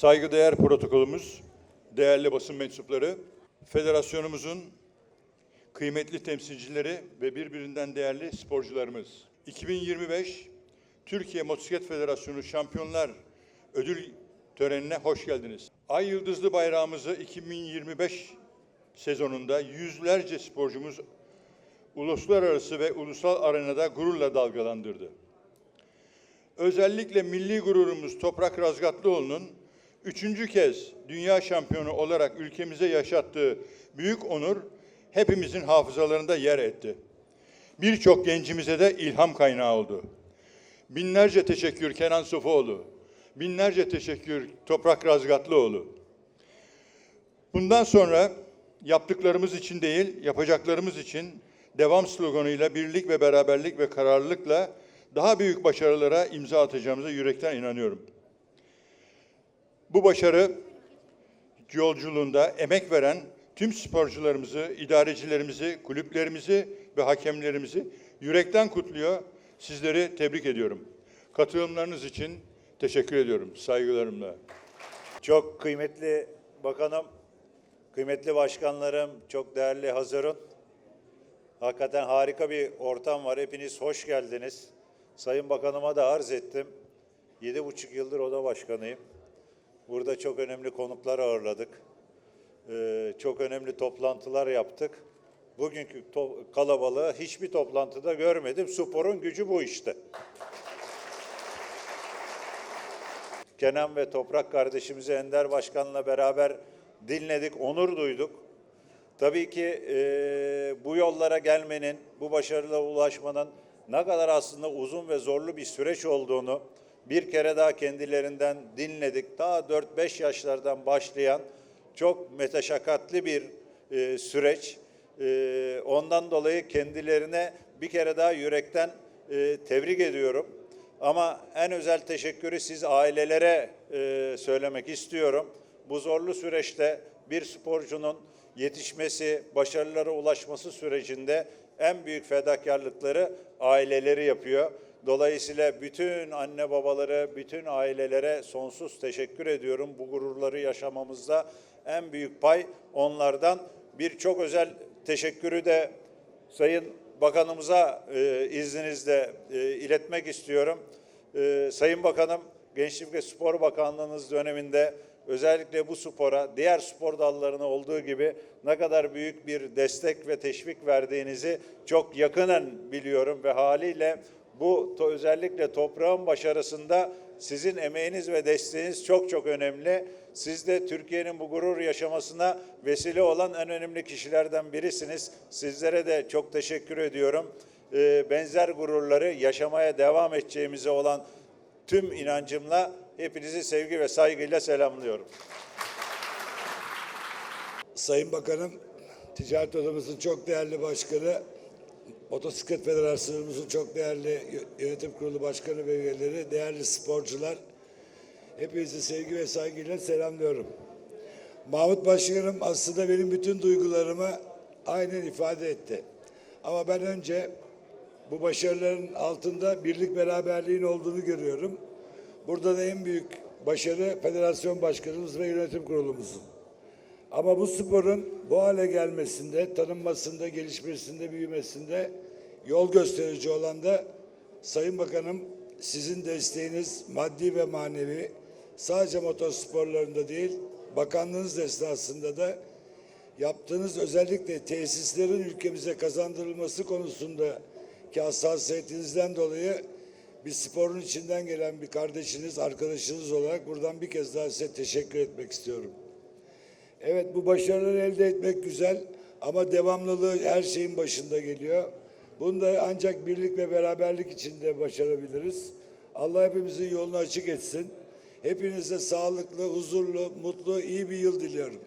Saygıdeğer protokolümüz, değerli basın mensupları, federasyonumuzun kıymetli temsilcileri ve birbirinden değerli sporcularımız. 2025 Türkiye Motosiklet Federasyonu Şampiyonlar Ödül Töreni'ne hoş geldiniz. Ay Yıldızlı bayrağımızı 2025 sezonunda yüzlerce sporcumuz uluslararası ve ulusal arenada gururla dalgalandırdı. Özellikle milli gururumuz Toprak Razgatlıoğlu'nun üçüncü kez dünya şampiyonu olarak ülkemize yaşattığı büyük onur hepimizin hafızalarında yer etti. Birçok gencimize de ilham kaynağı oldu. Binlerce teşekkür Kenan Sofuoğlu, binlerce teşekkür Toprak Razgatlıoğlu. Bundan sonra yaptıklarımız için değil, yapacaklarımız için devam sloganıyla birlik ve beraberlik ve kararlılıkla daha büyük başarılara imza atacağımıza yürekten inanıyorum. Bu başarı yolculuğunda emek veren tüm sporcularımızı, idarecilerimizi, kulüplerimizi ve hakemlerimizi yürekten kutluyor. Sizleri tebrik ediyorum. Katılımlarınız için teşekkür ediyorum. Saygılarımla. Çok kıymetli bakanım, kıymetli başkanlarım, çok değerli hazırın. Hakikaten harika bir ortam var. Hepiniz hoş geldiniz. Sayın Bakanıma da arz ettim. Yedi buçuk yıldır oda başkanıyım. Burada çok önemli konuklar ağırladık. Ee, çok önemli toplantılar yaptık. Bugünkü to- kalabalığı hiçbir toplantıda görmedim. Sporun gücü bu işte. Kenan ve Toprak kardeşimizi Ender Başkan'la beraber dinledik, onur duyduk. Tabii ki e, bu yollara gelmenin, bu başarıla ulaşmanın ne kadar aslında uzun ve zorlu bir süreç olduğunu bir kere daha kendilerinden dinledik. Daha 4-5 yaşlardan başlayan çok meteşakkatli bir e, süreç. E, ondan dolayı kendilerine bir kere daha yürekten e, tebrik ediyorum. Ama en özel teşekkürü siz ailelere e, söylemek istiyorum. Bu zorlu süreçte bir sporcunun yetişmesi, başarılara ulaşması sürecinde en büyük fedakarlıkları aileleri yapıyor. Dolayısıyla bütün anne babaları, bütün ailelere sonsuz teşekkür ediyorum. Bu gururları yaşamamızda en büyük pay onlardan. Bir çok özel teşekkürü de Sayın Bakanımıza e, izninizle e, iletmek istiyorum. E, Sayın Bakanım, Gençlik ve Spor Bakanlığınız döneminde özellikle bu spora, diğer spor dallarına olduğu gibi ne kadar büyük bir destek ve teşvik verdiğinizi çok yakından biliyorum ve haliyle bu to- özellikle toprağın başarısında sizin emeğiniz ve desteğiniz çok çok önemli. Siz de Türkiye'nin bu gurur yaşamasına vesile olan en önemli kişilerden birisiniz. Sizlere de çok teşekkür ediyorum. Ee, benzer gururları yaşamaya devam edeceğimize olan tüm inancımla hepinizi sevgi ve saygıyla selamlıyorum. Sayın Bakanım, Ticaret Odamızın çok değerli başkanı, Motosiklet Federasyonumuzun çok değerli yönetim kurulu başkanı ve üyeleri, değerli sporcular, hepinizi sevgi ve saygıyla selamlıyorum. Mahmut Başkanım aslında benim bütün duygularımı aynen ifade etti. Ama ben önce bu başarıların altında birlik beraberliğin olduğunu görüyorum. Burada da en büyük başarı federasyon başkanımız ve yönetim kurulumuzun. Ama bu sporun bu hale gelmesinde, tanınmasında, gelişmesinde, büyümesinde yol gösterici olan da Sayın Bakanım sizin desteğiniz maddi ve manevi sadece motosporlarında değil, bakanlığınız esnasında da yaptığınız özellikle tesislerin ülkemize kazandırılması konusunda ki hassasiyetinizden dolayı bir sporun içinden gelen bir kardeşiniz, arkadaşınız olarak buradan bir kez daha size teşekkür etmek istiyorum. Evet bu başarıları elde etmek güzel ama devamlılığı her şeyin başında geliyor. Bunu da ancak birlik ve beraberlik içinde başarabiliriz. Allah hepimizin yolunu açık etsin. Hepinize sağlıklı, huzurlu, mutlu, iyi bir yıl diliyorum.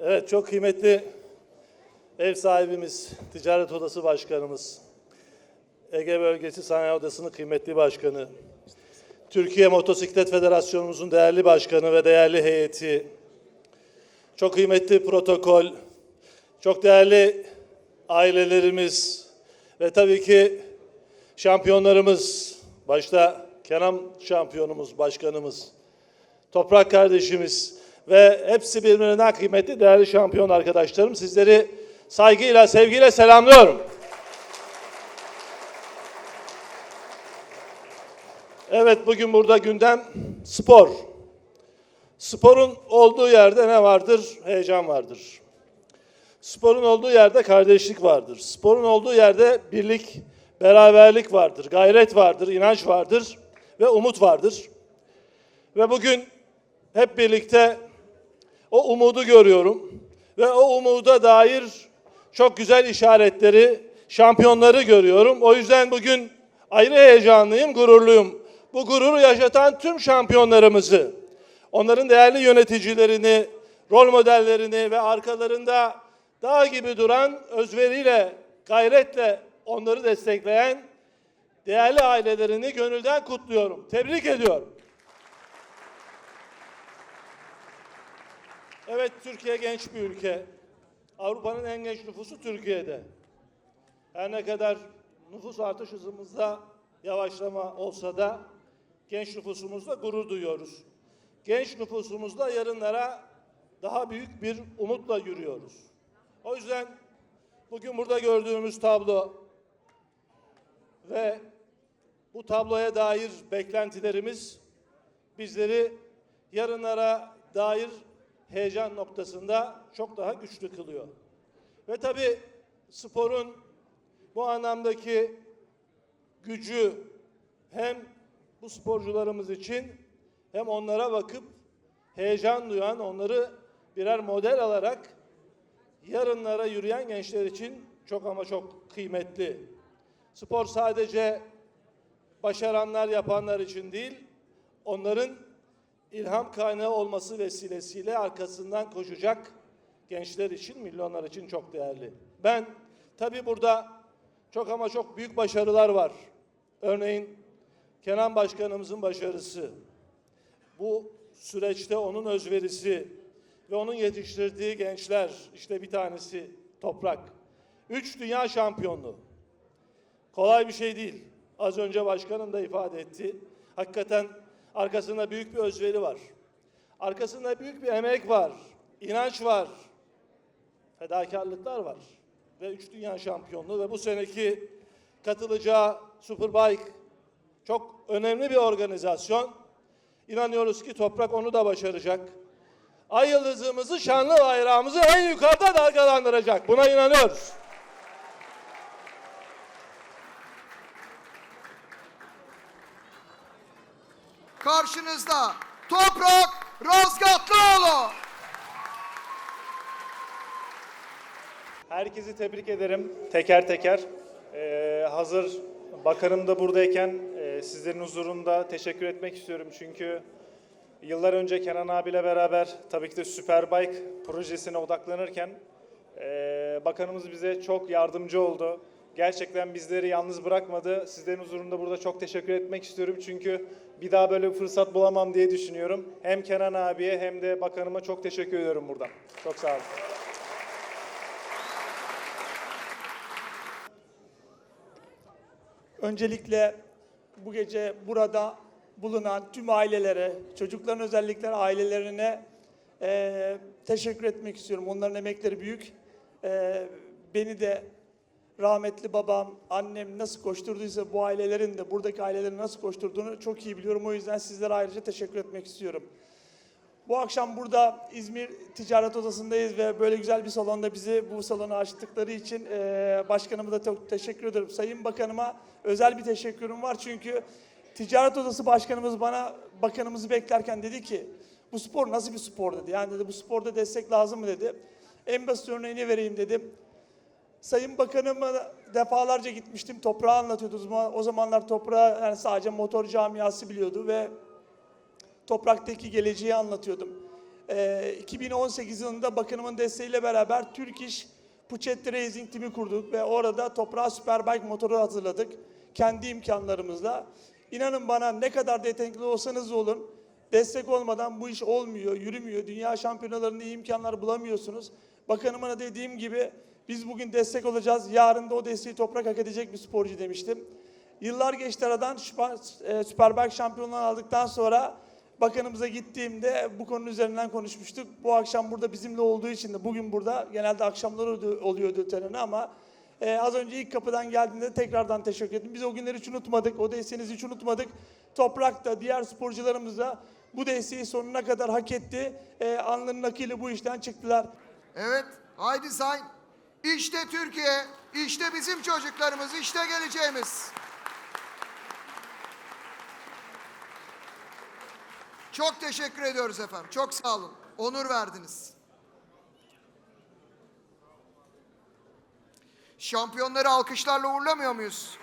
Evet çok kıymetli ev sahibimiz, ticaret odası başkanımız, Ege Bölgesi Sanayi Odası'nın kıymetli başkanı, Türkiye Motosiklet Federasyonumuzun değerli başkanı ve değerli heyeti, çok kıymetli protokol, çok değerli ailelerimiz ve tabii ki şampiyonlarımız, başta Kenan şampiyonumuz, başkanımız, Toprak kardeşimiz ve hepsi birbirinden kıymetli değerli şampiyon arkadaşlarım. Sizleri saygıyla, sevgiyle selamlıyorum. Evet bugün burada gündem spor. Sporun olduğu yerde ne vardır? Heyecan vardır. Sporun olduğu yerde kardeşlik vardır. Sporun olduğu yerde birlik, beraberlik vardır, gayret vardır, inanç vardır ve umut vardır. Ve bugün hep birlikte o umudu görüyorum ve o umuda dair çok güzel işaretleri, şampiyonları görüyorum. O yüzden bugün ayrı heyecanlıyım, gururluyum. Bu gururu yaşatan tüm şampiyonlarımızı, onların değerli yöneticilerini, rol modellerini ve arkalarında dağ gibi duran özveriyle, gayretle onları destekleyen değerli ailelerini gönülden kutluyorum. Tebrik ediyorum. Evet Türkiye genç bir ülke. Avrupa'nın en genç nüfusu Türkiye'de. Her ne kadar nüfus artış hızımızda yavaşlama olsa da genç nüfusumuzla gurur duyuyoruz. Genç nüfusumuzla yarınlara daha büyük bir umutla yürüyoruz. O yüzden bugün burada gördüğümüz tablo ve bu tabloya dair beklentilerimiz bizleri yarınlara dair heyecan noktasında çok daha güçlü kılıyor. Ve tabii sporun bu anlamdaki gücü hem bu sporcularımız için hem onlara bakıp heyecan duyan, onları birer model alarak yarınlara yürüyen gençler için çok ama çok kıymetli. Spor sadece başaranlar yapanlar için değil, onların ilham kaynağı olması vesilesiyle arkasından koşacak gençler için, milyonlar için çok değerli. Ben tabii burada çok ama çok büyük başarılar var. Örneğin Kenan Başkanımızın başarısı, bu süreçte onun özverisi ve onun yetiştirdiği gençler, işte bir tanesi Toprak. Üç dünya şampiyonluğu. Kolay bir şey değil. Az önce başkanım da ifade etti. Hakikaten arkasında büyük bir özveri var. Arkasında büyük bir emek var. inanç var. Fedakarlıklar var. Ve üç dünya şampiyonluğu ve bu seneki katılacağı Superbike önemli bir organizasyon. İnanıyoruz ki Toprak onu da başaracak. Ay yıldızımızı, şanlı bayrağımızı en yukarıda dalgalandıracak. Buna inanıyoruz. Karşınızda Toprak Razgatlıoğlu. Herkesi tebrik ederim teker teker. Ee, hazır bakanım da buradayken sizlerin huzurunda teşekkür etmek istiyorum. Çünkü yıllar önce Kenan abiyle beraber tabii ki de Superbike projesine odaklanırken e, bakanımız bize çok yardımcı oldu. Gerçekten bizleri yalnız bırakmadı. Sizlerin huzurunda burada çok teşekkür etmek istiyorum. Çünkü bir daha böyle bir fırsat bulamam diye düşünüyorum. Hem Kenan abiye hem de bakanıma çok teşekkür ediyorum buradan. Çok sağ olun. Öncelikle bu gece burada bulunan tüm ailelere, çocukların özellikle ailelerine eee, teşekkür etmek istiyorum. Onların emekleri büyük. Eee, beni de rahmetli babam, annem nasıl koşturduysa bu ailelerin de buradaki ailelerin nasıl koşturduğunu çok iyi biliyorum. O yüzden sizlere ayrıca teşekkür etmek istiyorum. Bu akşam burada İzmir Ticaret Odası'ndayız ve böyle güzel bir salonda bizi bu salonu açtıkları için eee başkanıma da çok teşekkür ederim. Sayın Bakanıma özel bir teşekkürüm var çünkü Ticaret Odası Başkanımız bana bakanımızı beklerken dedi ki bu spor nasıl bir spor dedi. Yani dedi bu sporda destek lazım mı dedi. En basit örneğini vereyim dedim. Sayın Bakanıma defalarca gitmiştim. Toprağı anlatıyordu. O zamanlar toprağı yani sadece motor camiası biliyordu ve topraktaki geleceği anlatıyordum. Ee, 2018 yılında bakanımın desteğiyle beraber Türk İş Puçet Racing Team'i kurduk ve orada toprağa Superbike motoru hazırladık. kendi imkanlarımızla. İnanın bana ne kadar yetenekli olsanız olun, destek olmadan bu iş olmuyor, yürümüyor. Dünya şampiyonalarında iyi imkanlar bulamıyorsunuz. Bakanıma da dediğim gibi biz bugün destek olacağız. Yarın da o desteği toprak hak edecek bir sporcu demiştim. Yıllar geçti aradan e, Superbike şampiyonluğunu aldıktan sonra bakanımıza gittiğimde bu konunun üzerinden konuşmuştuk. Bu akşam burada bizimle olduğu için de bugün burada genelde akşamları oluyor- oluyordu töreni ama e, az önce ilk kapıdan geldiğinde tekrardan teşekkür ettim. Biz o günleri hiç unutmadık. O desteğinizi hiç unutmadık. Toprak da diğer sporcularımız da bu desteği sonuna kadar hak etti. E, alnının akıyla bu işten çıktılar. Evet, haydi say. İşte Türkiye, işte bizim çocuklarımız, işte geleceğimiz. Çok teşekkür ediyoruz efendim. Çok sağ olun. Onur verdiniz. Şampiyonları alkışlarla uğurlamıyor muyuz?